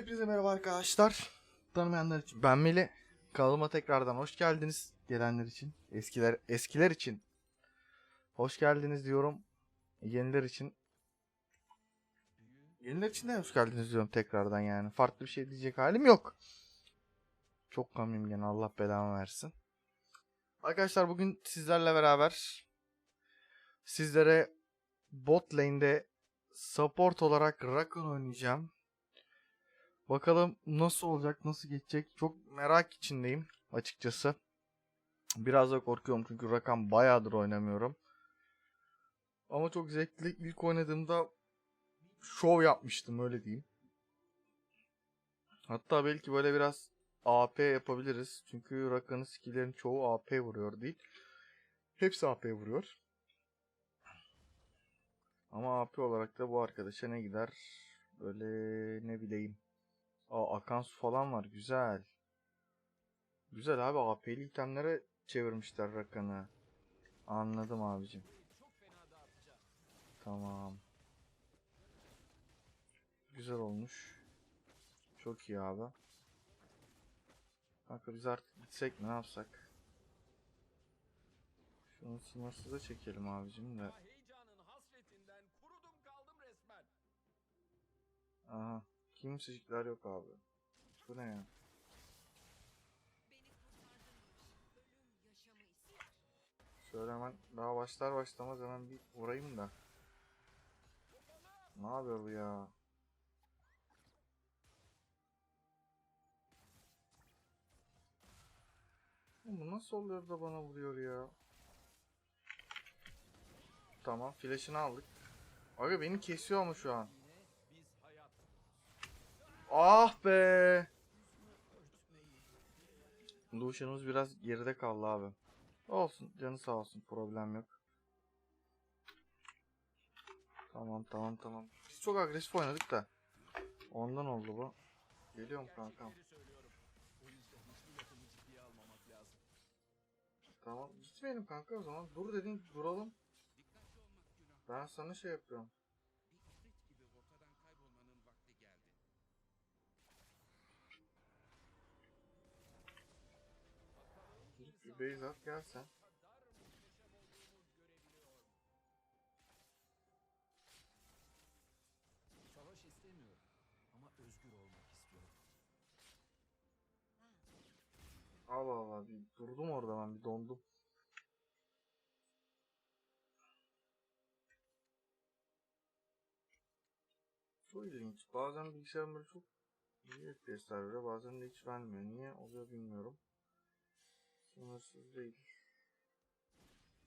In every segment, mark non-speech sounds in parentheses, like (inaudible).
Hepinize merhaba arkadaşlar. Tanımayanlar için ben Meli. Kanalıma tekrardan hoş geldiniz. Gelenler için, eskiler eskiler için hoş geldiniz diyorum. Yeniler için Yeniler için de hoş geldiniz diyorum tekrardan yani. Farklı bir şey diyecek halim yok. Çok kamyum gene Allah belamı versin. Arkadaşlar bugün sizlerle beraber sizlere bot lane'de support olarak Rakan oynayacağım. Bakalım nasıl olacak, nasıl geçecek çok merak içindeyim açıkçası. Biraz da korkuyorum çünkü Rakan bayağıdır oynamıyorum. Ama çok zevkli. İlk oynadığımda şov yapmıştım öyle diyeyim. Hatta belki böyle biraz AP yapabiliriz. Çünkü Rakan'ın skill'lerin çoğu AP vuruyor değil. Hepsi AP vuruyor. Ama AP olarak da bu arkadaşa ne gider? Böyle ne bileyim. Aa akan su falan var. Güzel. Güzel abi AP'li itemlere çevirmişler Rakan'ı. Anladım abicim. Tamam. Güzel olmuş. Çok iyi abi. Kanka biz artık gitsek mi ne yapsak? Şunu sınırsıza çekelim abicim de. Aha. Kimsecikler yok abi. Bu ne ya? Şöyle hemen daha başlar başlamaz hemen bir vurayım da. Ne yapıyor bu ya? Bu nasıl oluyor da bana vuruyor ya? Tamam flash'ını aldık. Aga beni kesiyor ama şu an. Ah be. Lucian'ımız biraz geride kaldı abi. Olsun canı sağ olsun problem yok. Tamam tamam tamam. Biz çok agresif oynadık da. Ondan oldu bu. Geliyorum kankam. Tamam gitmeyelim kanka o zaman. Dur dedin duralım. Ben sana şey yapıyorum. Base at gel sen. Savaş istemiyorum ama özgür olmak istiyorum. Allah Allah bir durdum orada ben bir dondum. Çok ilginç. Bazen bilgisayarım böyle çok iyi FPS'ler veriyor. Bazen de hiç vermiyor. Niye oluyor bilmiyorum. Sınırsız değil.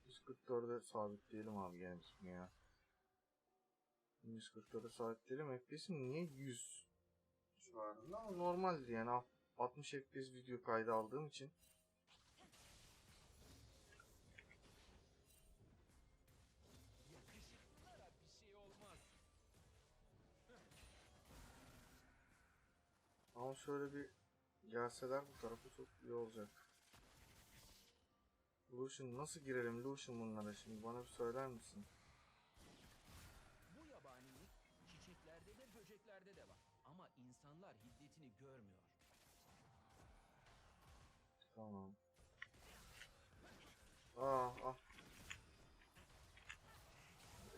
144'e sabitleyelim abi gene bizim ya. 144'e sabitleyelim. FPS'im niye 100 şu anda? Ama normaldir yani. 60 FPS video kaydı aldığım için. Ama şöyle bir gelseler bu tarafa çok iyi olacak. Lucian nasıl girelim Lucian bunlara şimdi bana bir söyler misin? Bu yabanilik çiçeklerde de böceklerde de var. Ama insanlar hiddetini görmüyor. Tamam. Aa ah.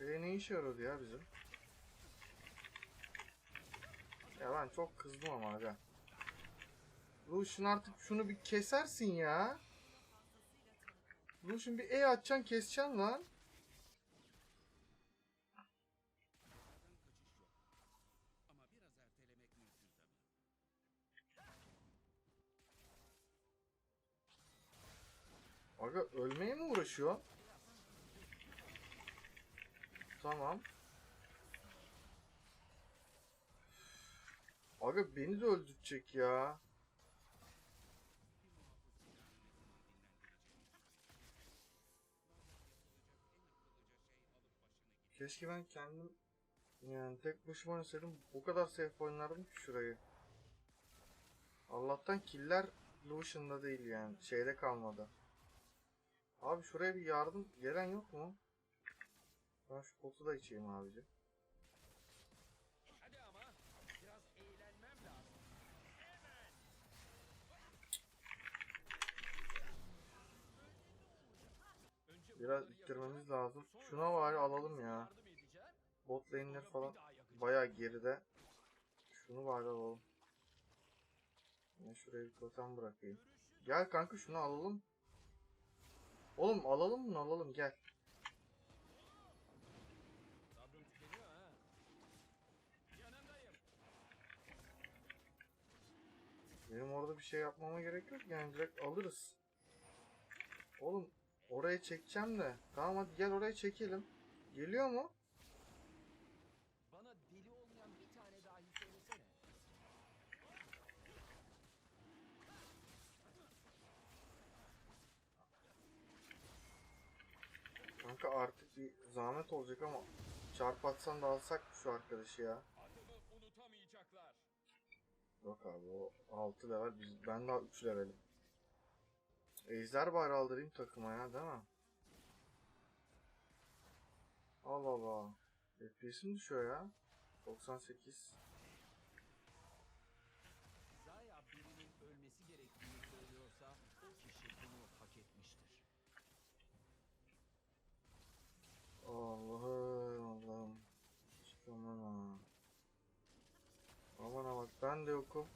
E ne işe yaradı ya bizim? Ya ben çok kızdım ama aga. Lucian artık şunu bir kesersin ya. Lucian bir E atacaksın keseceksin lan. Aga ölmeye mi uğraşıyor? Tamam. Aga beni de öldürecek ya. Keşke ben kendim yani tek başıma oynasaydım bu kadar safe oynardım ki şurayı. Allah'tan killer Lucian'da değil yani şeyde kalmadı. Abi şuraya bir yardım gelen yok mu? Ben şu potu da içeyim abici. Biraz ittirmemiz lazım. Şuna var alalım ya. Bot lane'ler falan bayağı geride. Şunu var alalım. Ben şuraya bir totem bırakayım. Gel kanka şunu alalım. Oğlum alalım bunu alalım gel. Benim orada bir şey yapmama gerek yok yani direkt alırız. Oğlum oraya çekeceğim de. Tamam hadi gel oraya çekelim. Geliyor mu? Bana deli olmayan bir tane dahi söylesene. Kanka artık bir zahmet olacak ama çarp atsan da alsak şu arkadaşı ya? Adımı unutamayacaklar. Yok abi o 6 level biz, ben daha 3 levelim. Ejder bari aldırayım takıma ya değil mi? Allah Allah. FPS'im düşüyor ya. 98. Zaya birinin ölmesi gerektiğini söylüyorsa o kişi bunu hak etmiştir. Allah'ım Allah'ım. Ha. Aman ha bak ben de yokum.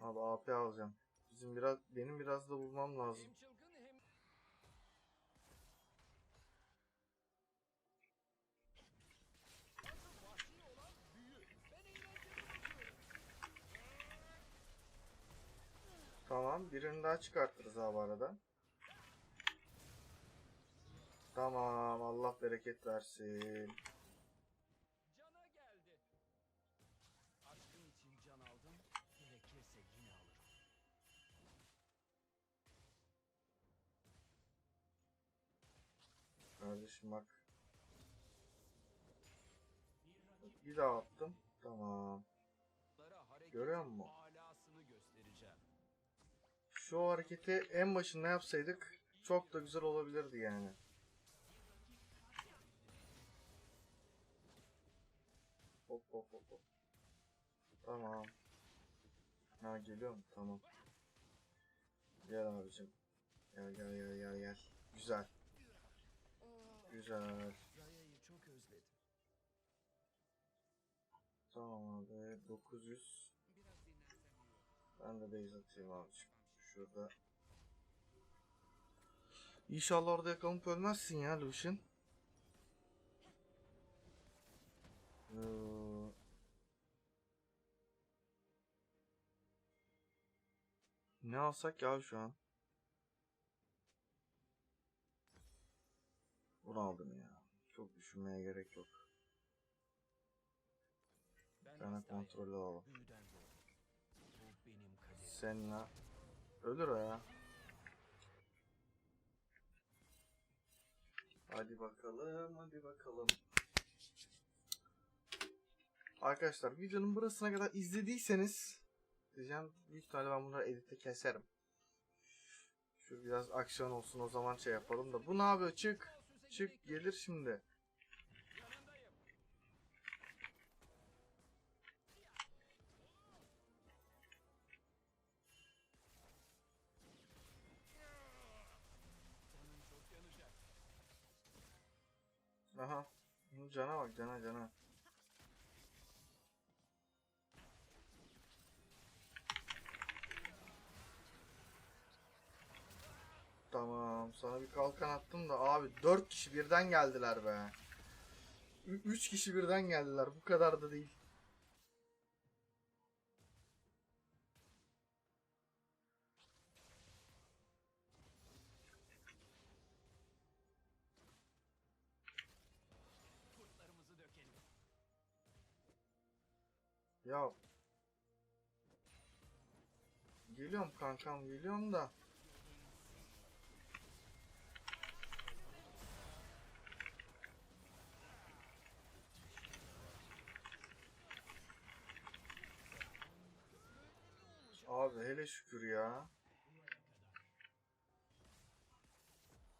Abi AP alacağım. Bizim biraz benim biraz da bulmam lazım. Tamam birini daha çıkartırız abi arada. Tamam Allah bereket versin. Bak. Bir daha attım. Tamam. Görüyor musun? Şu hareketi en başında yapsaydık çok da güzel olabilirdi yani. Hop hop hop. Tamam. Ha geliyor? Tamam. Gel abicim. Gel gel gel gel gel. Güzel. Güzel. Zaya'yı çok özledim. Tamam abi. 900. Biraz dinlensem iyi olur. Ben de base atayım abicim. Şurada. İnşallah orada yakalanıp ölmezsin ya Lucian. Ee, Ne alsak ya şu an? Bunu aldım ya. Çok düşünmeye gerek yok. Ben Bir tane Zaya, kontrol alalım. Senna. Ölür o ya. Hadi bakalım, hadi bakalım. Arkadaşlar videonun burasına kadar izlediyseniz diyeceğim büyük ihtimalle ben bunları edite keserim. Şu biraz aksiyon olsun o zaman şey yapalım da. Bu ne yapıyor? Çık. Çık gelir şimdi. Aha. Cana bak cana cana. Tamam sana bir kalkan attım da abi 4 kişi birden geldiler be. 3 kişi birden geldiler bu kadar da değil. Ya Geliyorum kankam geliyorum da Abi hele şükür ya.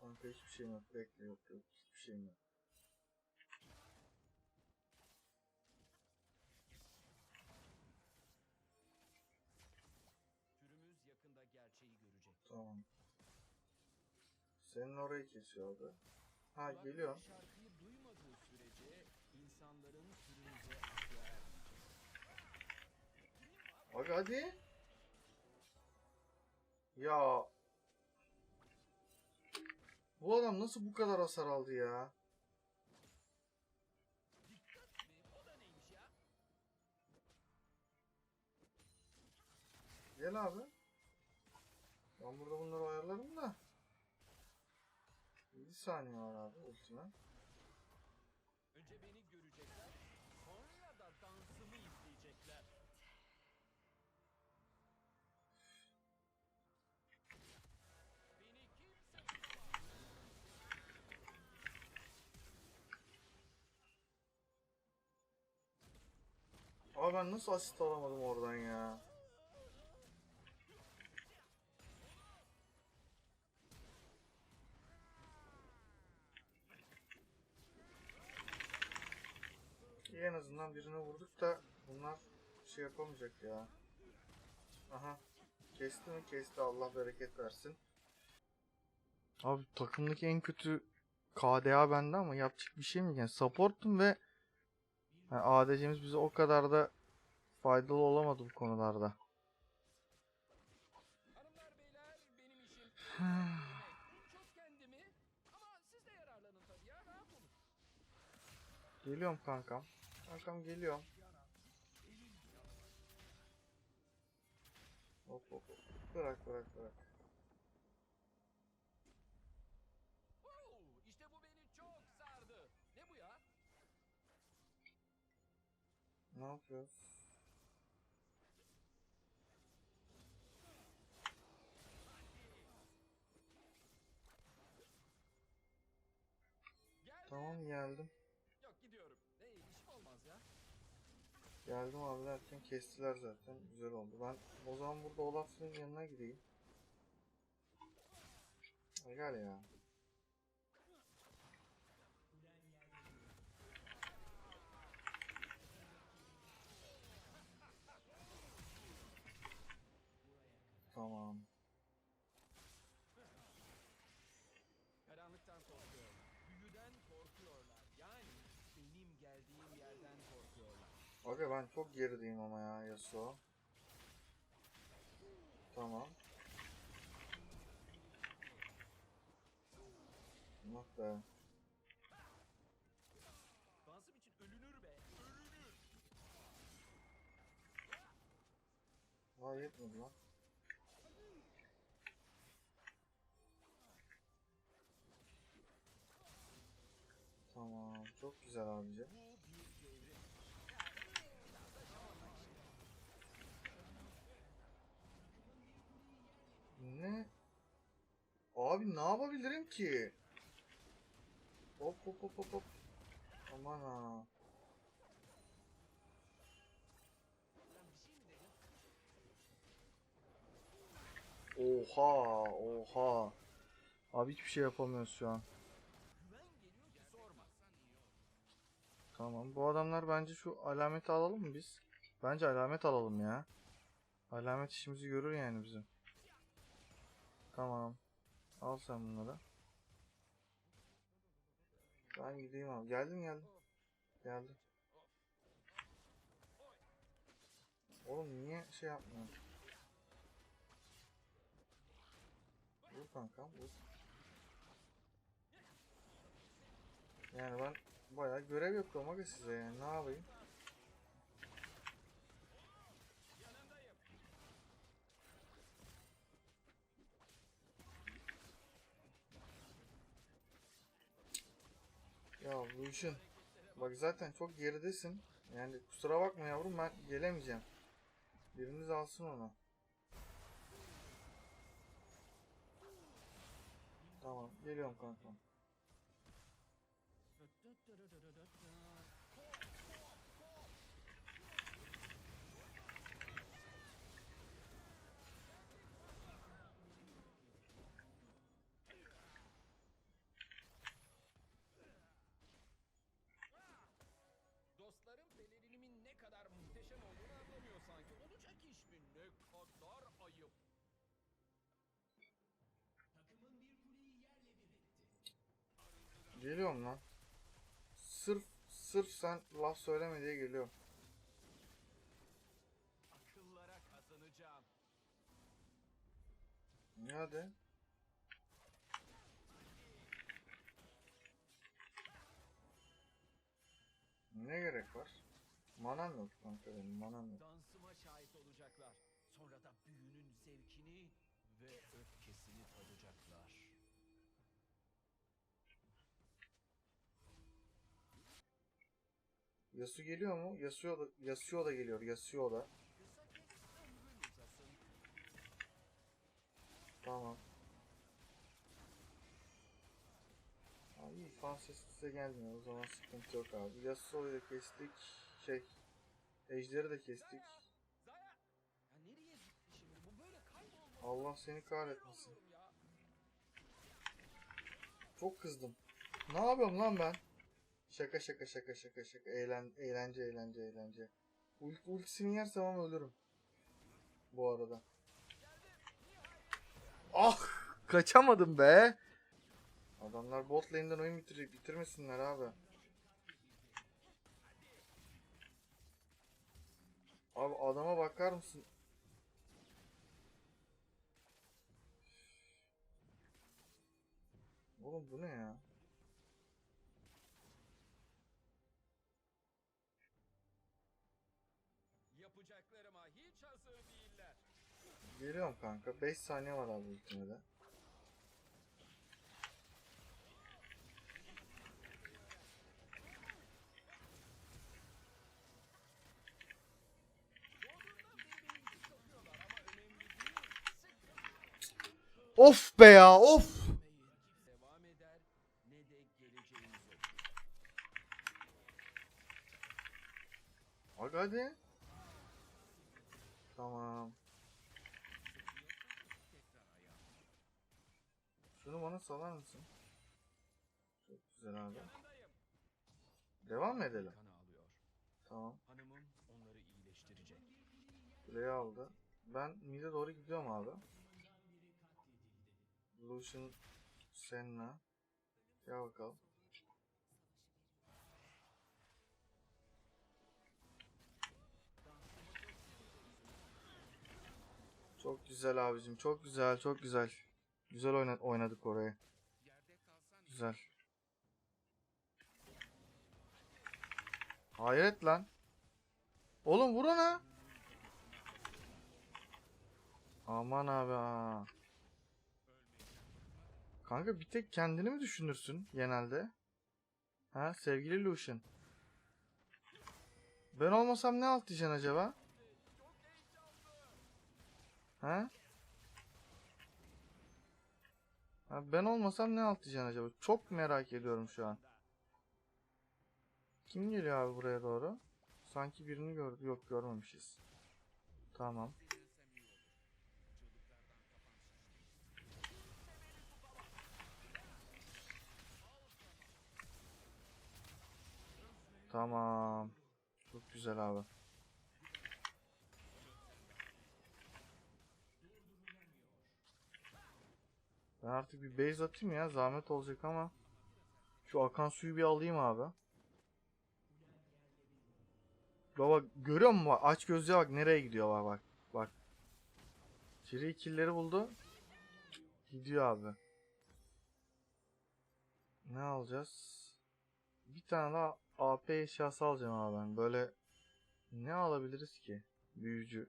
Kanka hiçbir şeyim yok. Bekle yok yok. Hiçbir şeyim yok. Türümüz yakında gerçeği görecek. Tamam. Senin orayı kesiyordu. Ha Kulakları geliyor. Şarkıyı duymadığı sürece insanların aklı ermeyecek. Bak hadi. Ya. Bu adam nasıl bu kadar hasar aldı ya? Gel abi. Ben burada bunları ayarlarım da. 7 saniye var abi ultime. Önce beni Abi ben nasıl asist alamadım oradan ya? İyi en azından birine vurduk da bunlar şey yapamayacak ya. Aha. Kesti mi? Kesti. Allah bereket versin. Abi takımdaki en kötü KDA bende ama yapacak bir şey mi? Yani supportum ve yani ADC'miz bize o kadar da faydalı olamadı bu konularda. (sighs) Geliyorum kankam. Kankam geliyorum. Hop hop hop. Bırak bırak bırak. İşte bu beni çok sardı. Ne bu ya? Ne yapıyoruz? Tamam geldim. Yok gidiyorum. Ne işim olmaz ya. Geldim abi derken kestiler zaten. Güzel oldu. Ben o zaman burada Olaf'ın yanına gideyim. Ay Gel ya. Tamam. Aga ben çok gerideyim ama ya Yasuo. Tamam. Allah be. Dansım için ölünür be. Ölünür. Vay yetmedi lan. Tamam. Çok güzel abici. Bu bir devrim. Ne? Abi ne yapabilirim ki? Hop hop hop hop. Aman ha. Oha oha. Abi hiçbir şey yapamıyoruz şu an. Tamam. Bu adamlar bence şu alameti alalım mı biz? Bence alamet alalım ya. Alamet işimizi görür yani bizim. Tamam. Al sen bunları. Ben gideyim abi. Geldim geldim. Geldim. Oğlum niye şey yapmıyorsun? Vur kankam vur. Yani ben bayağı görev yapıyorum aga size yani ne yapayım? Ya işin bak zaten çok geridesin. Yani kusura bakma yavrum ben gelemeyeceğim. Biriniz alsın onu. Tamam geliyorum kankam. Geliyorum lan. Sırf sırf sen laf söyleme diye geliyorum. Akıllara kazanacağım. Hadi. Ne gerek var? Manam yok kanka benim manam yok. Dansıma şahit olacaklar. Sonra da büyünün zevkini ve öfkesini tadacaklar. Yasu geliyor mu? Yasuo da, Yasuo da geliyor. Yasuo da. Tamam. Abi iyi fan sesi size gelmiyor. O zaman sıkıntı yok abi. Yasuo'yu da kestik. Şey. Ejder'i de kestik. Allah seni kahretmesin. Çok kızdım. Ne yapıyorum lan ben? Şaka şaka şaka şaka şaka. Eğlen, eğlence eğlence eğlence. Ult, ultisini yersem ama ölürüm. Bu arada. Ah! Kaçamadım be. Adamlar bot lane'den oyun bitir bitirmesinler abi. Abi adama bakar mısın? Oğlum bu ne ya? Geliyorum kanka. 5 saniye var abi ultime de. Of be ya of. Bak hadi. Tamam. Şunu mısın? Çok güzel abi. Devam edelim? Kan. Tamam. Hanımım onları iyileştirecek. Kuleyi aldı. Ben mid'e doğru gidiyorum abi. Lucian Senna. Gel bakalım. Çok güzel abicim. Çok güzel. Çok güzel. Güzel oyna oynadık orayı. Güzel. Hayret lan. Oğlum vur ona. Aman abi ha. Kanka bir tek kendini mi düşünürsün genelde? Ha sevgili Lucian. Ben olmasam ne alt diyeceksin acaba? Ha? Ben olmasam ne alt diyeceksin acaba? Çok merak ediyorum şu an. Kim geliyor abi buraya doğru? Sanki birini gördü. Yok görmemişiz. Tamam. Tamam. Çok güzel abi. Ben artık bir base atayım ya. Zahmet olacak ama. Şu akan suyu bir alayım abi. Baba görüyor musun? Bak, Aç gözlüğe bak nereye gidiyor bak bak. Bak. Free kill'leri buldu. Gidiyor abi. Ne alacağız? Bir tane daha AP eşyası alacağım abi ben. Böyle ne alabiliriz ki? Büyücü.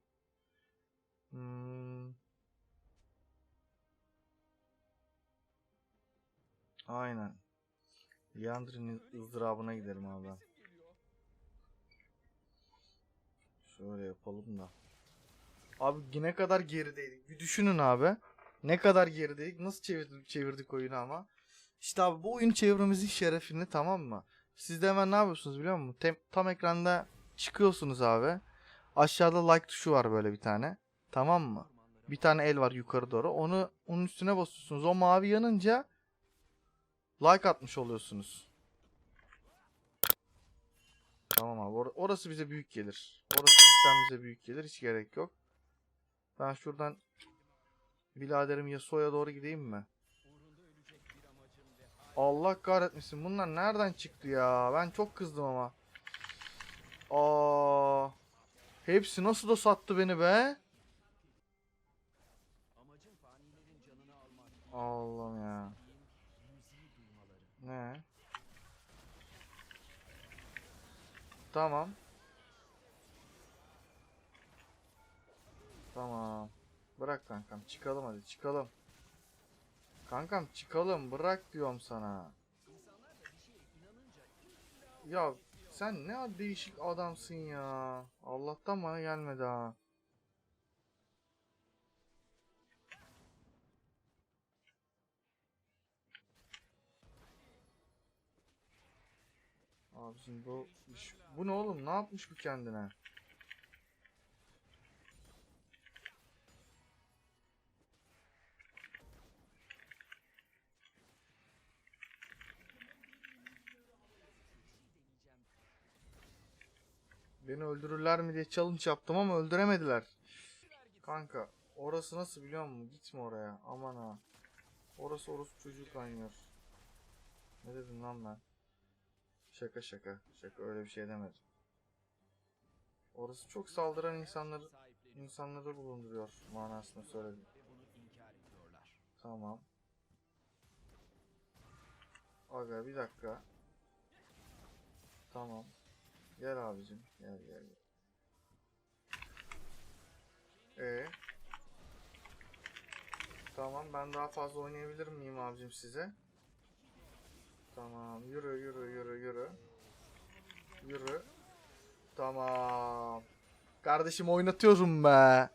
Hmm. Aynen. Leandrin'in ızdırabına gidelim abi. Şöyle yapalım da. Abi ne kadar gerideydik. Bir düşünün abi. Ne kadar gerideydik. Nasıl çevirdik, çevirdik oyunu ama. İşte abi bu oyun çevremizin şerefini tamam mı? Siz de hemen ne yapıyorsunuz biliyor musun? Tem- tam ekranda çıkıyorsunuz abi. Aşağıda like tuşu var böyle bir tane. Tamam mı? Bir tane el var yukarı doğru. Onu onun üstüne basıyorsunuz. O mavi yanınca like atmış oluyorsunuz. Tamam abi. or- orası bize büyük gelir. Orası cidden bize büyük gelir. Hiç gerek yok. Ben şuradan biraderim Yasuo'ya doğru gideyim mi? Allah kahretmesin. Bunlar nereden çıktı ya? Ben çok kızdım ama. Aa. Hepsi nasıl da sattı beni be? Allah'ım ya. Ne? Tamam. Tamam. Bırak kankam çıkalım hadi çıkalım. Kankam çıkalım bırak diyorum sana. Ya sen ne değişik adamsın ya. Allah'tan bana gelmedi ha. Abicim bu bu ne oğlum? Ne yapmış bu kendine? Beni öldürürler mi diye challenge yaptım ama öldüremediler. Kanka orası nasıl biliyor musun? Gitme oraya. Aman ha. Orası orası çocuğu kaynıyor. Ne dedim lan ben? Şaka şaka. Şaka öyle bir şey demedim. Orası çok saldıran insanları insanları bulunduruyor manasında söyledim. Tamam. Aga bir dakika. Tamam. Gel abicim. Gel gel gel. Ee. Tamam ben daha fazla oynayabilir miyim abicim size? Tamam yürü yürü yürü yürü. Yürü. Tamam. Kardeşim oynatıyorum be.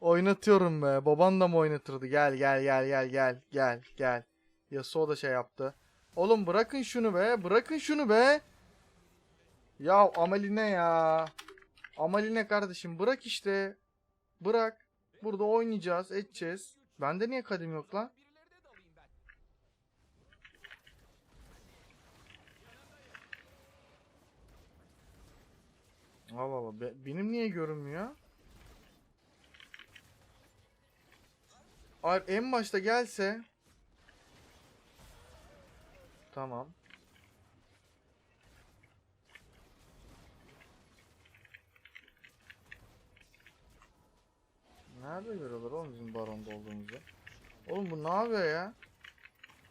Oynatıyorum be. Baban da mı oynatırdı? Gel gel gel gel gel gel gel. Yasuo da şey yaptı. Oğlum bırakın şunu be. Bırakın şunu be. Ya Amaline ya. Amaline kardeşim bırak işte. Bırak. Burada oynayacağız, edeceğiz. Bende niye kadim yok lan? Birileri de dalayım ben. Allah Allah. be- benim niye görünmüyor? Hayır en başta gelse. Tamam. Nerede görüyorlar oğlum bizim baronda olduğumuzu? Oğlum bu ne yapıyor ya?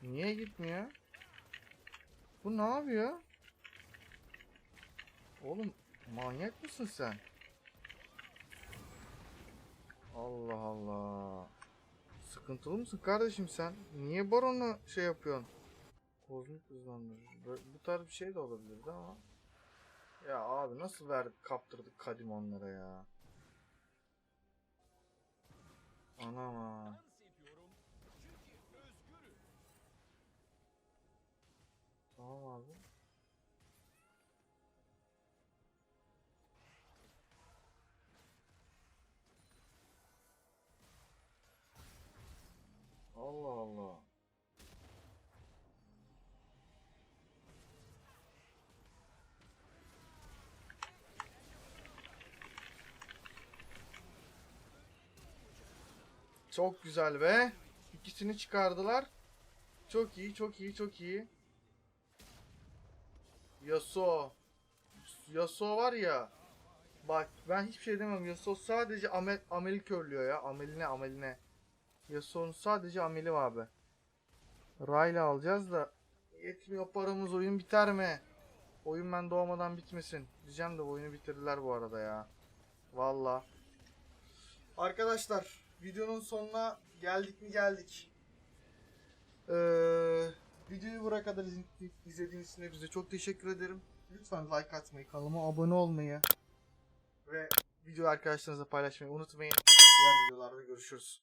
Niye gitmiyor? Bu ne yapıyor? Oğlum manyak mısın sen? Allah Allah. Sıkıntılı mısın kardeşim sen? Niye baronu şey yapıyorsun? Kozmik hızlandırıcı. Bu tarz bir şey de olabilirdi ama. Ya abi nasıl verdik kaptırdık kadim onlara ya. Anam. Özgürüm. Tamam abi. Allah Allah. Çok güzel be. İkisini çıkardılar. Çok iyi, çok iyi, çok iyi. Yasuo. Yasuo var ya. Bak ben hiçbir şey demem. Yasuo sadece amel, ameli körlüyor ya. Ameline ameline. Yasuo'nun sadece ameli var abi. Rayla alacağız da yetmiyor paramız oyun biter mi? Oyun ben doğmadan bitmesin. Diyeceğim de oyunu bitirdiler bu arada ya. Valla. Arkadaşlar videonun sonuna geldik mi geldik. Ee, videoyu buraya kadar iz- izlediğiniz için hepinize çok teşekkür ederim. Lütfen like atmayı, kanalıma abone olmayı ve video arkadaşlarınızla paylaşmayı unutmayın. Diğer videolarda görüşürüz.